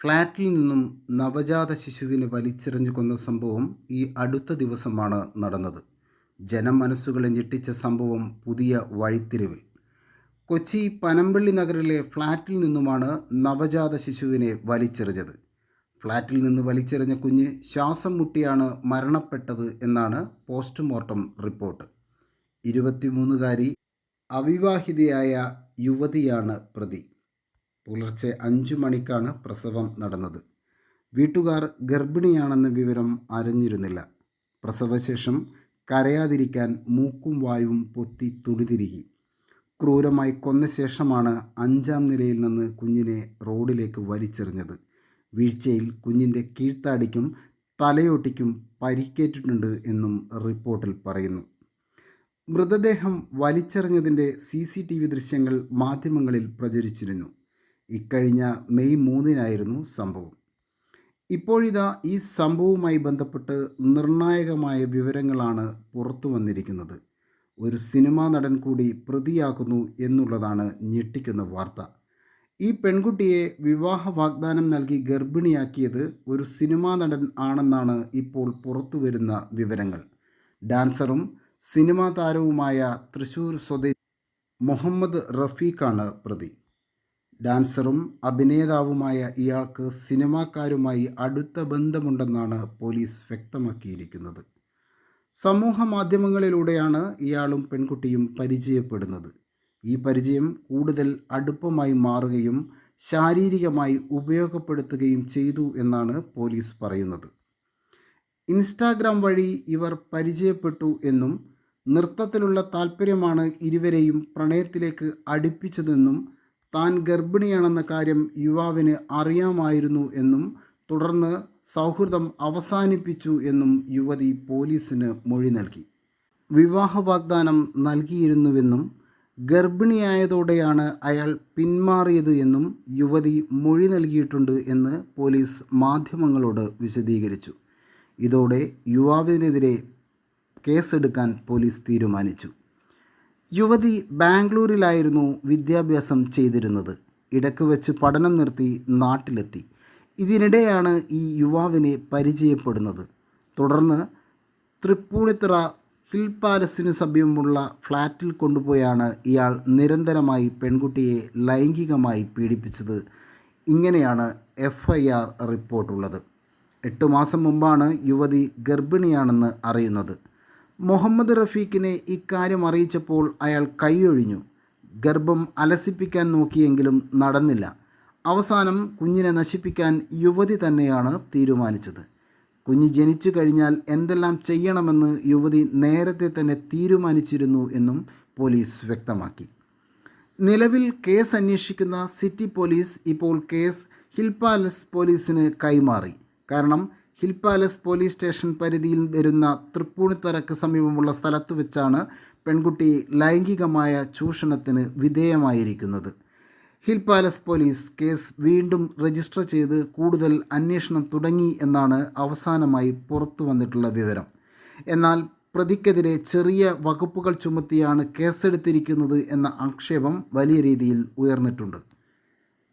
ഫ്ളാറ്റിൽ നിന്നും നവജാത ശിശുവിനെ വലിച്ചെറിഞ്ഞു കൊന്ന സംഭവം ഈ അടുത്ത ദിവസമാണ് നടന്നത്. ജനമനസ്സുകളെ ഞെട്ടിച്ച സംഭവം പുതിയ വഴിത്തിരിവിൽ. കൊച്ചി പനമ്പള്ളി നഗറിലെ ഫ്ളാറ്റിൽ നിന്നുമാണ് നവജാത ശിശുവിനെ വലിച്ചെറിഞ്ഞത്. ഫ്ളാറ്റിൽ നിന്ന് വലിച്ചെറിഞ്ഞ കുഞ്ഞ് ശ്വാസം മുട്ടിയാണ് മരണപ്പെട്ടത് എന്നാണ് പോസ്റ്റ്മോർട്ടം റിപ്പോർട്ട്. ഇരുപത്തിമൂന്നുകാരി അവിവാഹിതയായ യുവതിയാണ് പ്രതി. പുലർച്ചെ അഞ്ചു മണിക്കാണ് പ്രസവം നടന്നത്. വീട്ടുകാർ ഗർഭിണിയാണെന്ന വിവരം അറിഞ്ഞിരുന്നില്ല. പ്രസവശേഷം കരയാതിരിക്കാൻ മൂക്കും വായും പൊത്തി തുണിതിരികി ക്രൂരമായി കൊന്ന ശേഷമാണ് അഞ്ചാം നിലയിൽ നിന്ന് കുഞ്ഞിനെ റോഡിലേക്ക് വലിച്ചെറിഞ്ഞത്. വീഴ്ചയിൽ കുഞ്ഞിന്റെ കീഴ്ത്താടിക്കും തലയോട്ടിക്കും പരിക്കേറ്റിട്ടുണ്ട് എന്നും റിപ്പോർട്ടിൽ പറയുന്നു. മൃതദേഹം വലിച്ചെറിഞ്ഞതിന്റെ സി സി ടി വി ദൃശ്യങ്ങൾ മാധ്യമങ്ങളിൽ പ്രചരിച്ചിരുന്നു. ഇക്കഴിഞ്ഞ മെയ് മൂന്നിനായിരുന്നു സംഭവം. ഇപ്പോഴിതാ ഈ സംഭവവുമായി ബന്ധപ്പെട്ട് നിർണായകമായ വിവരങ്ങളാണ് പുറത്തു വന്നിരിക്കുന്നത്. ഒരു സിനിമാ നടൻ കൂടി പ്രതിയാക്കുന്നു എന്നുള്ളതാണ് ഞെട്ടിക്കുന്ന വാർത്ത. ഈ പെൺകുട്ടിയെ വിവാഹ വാഗ്ദാനം നൽകി ഗർഭിണിയാക്കിയത് ഒരു സിനിമാ നടൻ ആണെന്നാണ് ഇപ്പോൾ പുറത്തു വരുന്ന വിവരങ്ങൾ. ഡാൻസറും സിനിമാ താരവുമായ തൃശൂർ സ്വദേശി മുഹമ്മദ് റഫീഖാണ് പ്രതി. ഡാൻസറും അഭിനേതാവുമായ ഇയാൾക്ക് സിനിമാക്കാരുമായി അടുത്ത ബന്ധമുണ്ടെന്നാണ് പോലീസ് വ്യക്തമാക്കിയിരിക്കുന്നത്. സമൂഹ മാധ്യമങ്ങളിലൂടെയാണ് ഇയാളും പെൺകുട്ടിയും പരിചയപ്പെടുന്നത്. ഈ പരിചയം കൂടുതൽ അടുപ്പമായി മാറുകയും ശാരീരികമായി ഉപയോഗപ്പെടുത്തുകയും ചെയ്തു എന്നാണ് പോലീസ് പറയുന്നത്. ഇൻസ്റ്റാഗ്രാം വഴി ഇവർ പരിചയപ്പെട്ടു എന്നും നൃത്തത്തിലുള്ള താല്പര്യമാണ് ഇരുവരെയും പ്രണയത്തിലേക്ക് അടുപ്പിച്ചതെന്നും താൻ ഗർഭിണിയാണെന്ന കാര്യം യുവാവിന് അറിയാമായിരുന്നു എന്നും തുടർന്ന് സൗഹൃദം അവസാനിപ്പിച്ചു എന്നും യുവതി പോലീസിന് മൊഴി നൽകി. വിവാഹ വാഗ്ദാനം നൽകിയിരുന്നുവെന്നും ഗർഭിണിയായതോടെയാണ് അയാൾ പിന്മാറിയത് എന്നും യുവതി മൊഴി നൽകിയിട്ടുണ്ട് എന്ന് പോലീസ് മാധ്യമങ്ങളോട് വിശദീകരിച്ചു. ഇതോടെ യുവാവിനെതിരെ കേസെടുക്കാൻ പോലീസ് തീരുമാനിച്ചു. യുവതി ബാംഗ്ലൂരിലായിരുന്നു വിദ്യാഭ്യാസം ചെയ്തിരുന്നത്. ഇടയ്ക്ക് വെച്ച് പഠനം നിർത്തി നാട്ടിലെത്തി. ഇതിനിടെയാണ് ഈ യുവാവിനെ പരിചയപ്പെടുന്നത്. തുടർന്ന് തൃപ്പൂണിത്തറ ഹിൽ പാലസിന് സമീപമുള്ള ഫ്ലാറ്റിൽ കൊണ്ടുപോയാണ് ഇയാൾ നിരന്തരമായി പെൺകുട്ടിയെ ലൈംഗികമായി പീഡിപ്പിച്ചത്. ഇങ്ങനെയാണ് എഫ് ഐ ആർ റിപ്പോർട്ടുള്ളത്. എട്ട് മാസം മുമ്പാണ് യുവതി ഗർഭിണിയാണെന്ന് അറിയുന്നത്. മുഹമ്മദ് റഫീഖിനെ ഇക്കാര്യം അറിയിച്ചപ്പോൾ അയാൾ കൈയൊഴിഞ്ഞു. ഗർഭം അലസിപ്പിക്കാൻ നോക്കിയെങ്കിലും നടന്നില്ല. അവസാനം കുഞ്ഞിനെ നശിപ്പിക്കാൻ യുവതി തന്നെയാണ് തീരുമാനിച്ചത്. കുഞ്ഞ് ജനിച്ചു കഴിഞ്ഞാൽ എന്തെല്ലാം ചെയ്യണമെന്ന് യുവതി നേരത്തെ തന്നെ തീരുമാനിച്ചിരുന്നു എന്നും പോലീസ് വ്യക്തമാക്കി. നിലവിൽ കേസ് അന്വേഷിക്കുന്ന സിറ്റി പോലീസ് ഇപ്പോൾ കേസ് ഹിൽ പാലസ് പോലീസിന് കൈമാറി. കാരണം ഹിൽ പാലസ് പോലീസ് സ്റ്റേഷൻ പരിധിയിൽ വരുന്ന തൃപ്പൂണിത്തറയ്ക്ക് സമീപമുള്ള സ്ഥലത്ത് വെച്ചാണ് പെൺകുട്ടി ലൈംഗികമായ ചൂഷണത്തിന് വിധേയമായിരിക്കുന്നത്. ഹിൽ പാലസ് പോലീസ് കേസ് വീണ്ടും രജിസ്റ്റർ ചെയ്ത് കൂടുതൽ അന്വേഷണം തുടങ്ങി എന്നാണ് അവസാനമായി പുറത്തു വന്നിട്ടുള്ള വിവരം. എന്നാൽ പ്രതിക്കെതിരെ ചെറിയ വകുപ്പുകൾ ചുമത്തിയാണ് കേസെടുത്തിരിക്കുന്നത് എന്ന ആക്ഷേപം വലിയ രീതിയിൽ ഉയർന്നിട്ടുണ്ട്.